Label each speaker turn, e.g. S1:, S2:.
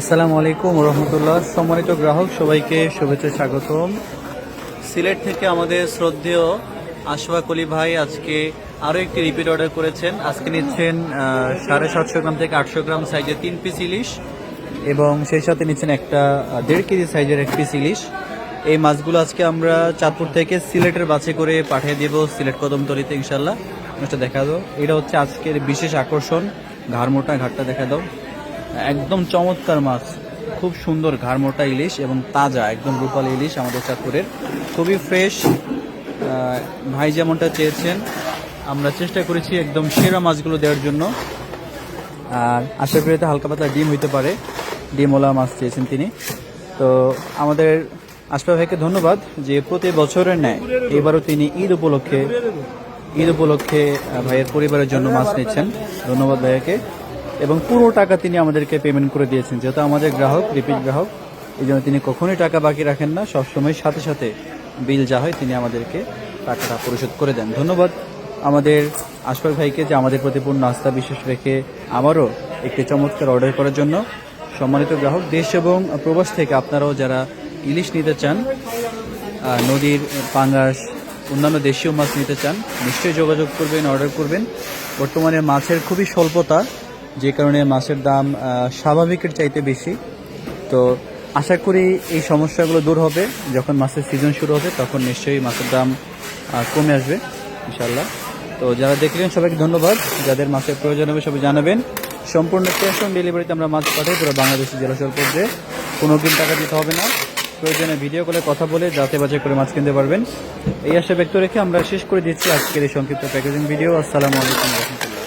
S1: আসসালামু আলাইকুম রহমতুল্লাহ। সম্মানিত গ্রাহক, সবাইকে শুভেচ্ছা স্বাগতম। সিলেট থেকে আমাদের শ্রদ্ধেয় আশফাক আলী ভাই আজকে আরও একটি রিপিট অর্ডার করেছেন। আজকে নিচ্ছেন সাড়ে সাতশো গ্রাম থেকে আটশো গ্রাম সাইজের তিন পিস ইলিশ এবং সেই সাথে নিচ্ছেন একটা দেড় কেজি সাইজের এক পিস ইলিশ। এই মাছগুলো আজকে আমরা চাঁদপুর থেকে সিলেটের বাসে করে পাঠিয়ে দেব। সিলেট কদমতলিতে ইনশাল্লাহ দেখা দাও। এটা হচ্ছে আজকের বিশেষ আকর্ষণ। ঘাড়মোটা ঘাটটা দেখা দাও। একদম চমৎকার মাছ। খুব সুন্দর ঘাড়মোটা ইলিশ এবং তাজা, একদম রূপালী ইলিশ আমাদের চাঁদপুরের। খুবই ফ্রেশ ভাই যেমনটা চেয়েছেন, আমরা চেষ্টা করেছি একদম সেরা মাছগুলো দেওয়ার জন্য। আর আশা করি হালকা পাতলা ডিম হইতে পারে। ডিমওয়ালা মাছ চেয়েছেন তিনি। তো আমাদের আশফাক ভাইকে ধন্যবাদ যে প্রতি বছরের ন্যায় এবারও তিনি ঈদ উপলক্ষে ঈদ উপলক্ষে ভাইয়ের পরিবারের জন্য মাছ নিচ্ছেন। ধন্যবাদ ভাইয়াকে। এবং পুরো টাকা তিনি আমাদেরকে পেমেন্ট করে দিয়েছেন। যেহেতু আমাদের গ্রাহক রিপিট গ্রাহক, এই জন্য তিনি কখনোই টাকা বাকি রাখেন না। সবসময় সাথে সাথে বিল যা হয় তিনি আমাদেরকে টাকাটা পরিশোধ করে দেন। ধন্যবাদ আমাদের আশফাক ভাইকে যে আমাদের প্রতি পূর্ণ আস্থা বিশেষ রেখে আমারও একটি চমৎকার অর্ডার করার জন্য। সম্মানিত গ্রাহক, দেশ এবং প্রবাস থেকে আপনারাও যারা ইলিশ নিতে চান নদীর পাঙ্গাস, অন্যান্য দেশীয় মাছ নিতে চান, নিশ্চয়ই যোগাযোগ করবেন অর্ডার করবেন। বর্তমানে মাছের খুবই স্বল্পতা। যে কারণে মাছের দাম স্বাভাবিকের চাইতে বেশি। তো আশা করি এই সমস্যাগুলো দূর হবে। যখন মাছের সিজন শুরু হবে, তখন নিশ্চয়ই মাছের দাম কমে আসবে ইনশাল্লাহ তো যারা দেখলেন, সবাইকে ধন্যবাদ। যাদের মাছের প্রয়োজন হবে, সবাই জানাবেন। সম্পূর্ণ ক্যাশ অন ডেলিভারিতে আমরা মাছ পাঠাই পুরো বাংলাদেশের জেলা সরপর্যে কোনো দিন টাকা দিতে হবে না। প্রয়োজনে ভিডিও কলে কথা বলে যাতে বাজে করে মাছ কিনতে পারবেন। এই আশা ব্যক্ত রেখে আমরা শেষ করে দিচ্ছি আজকের এই সংক্ষিপ্ত প্যাকেজিং ভিডিও আসসালামু আলাইকুম। রহমতুল্লাহ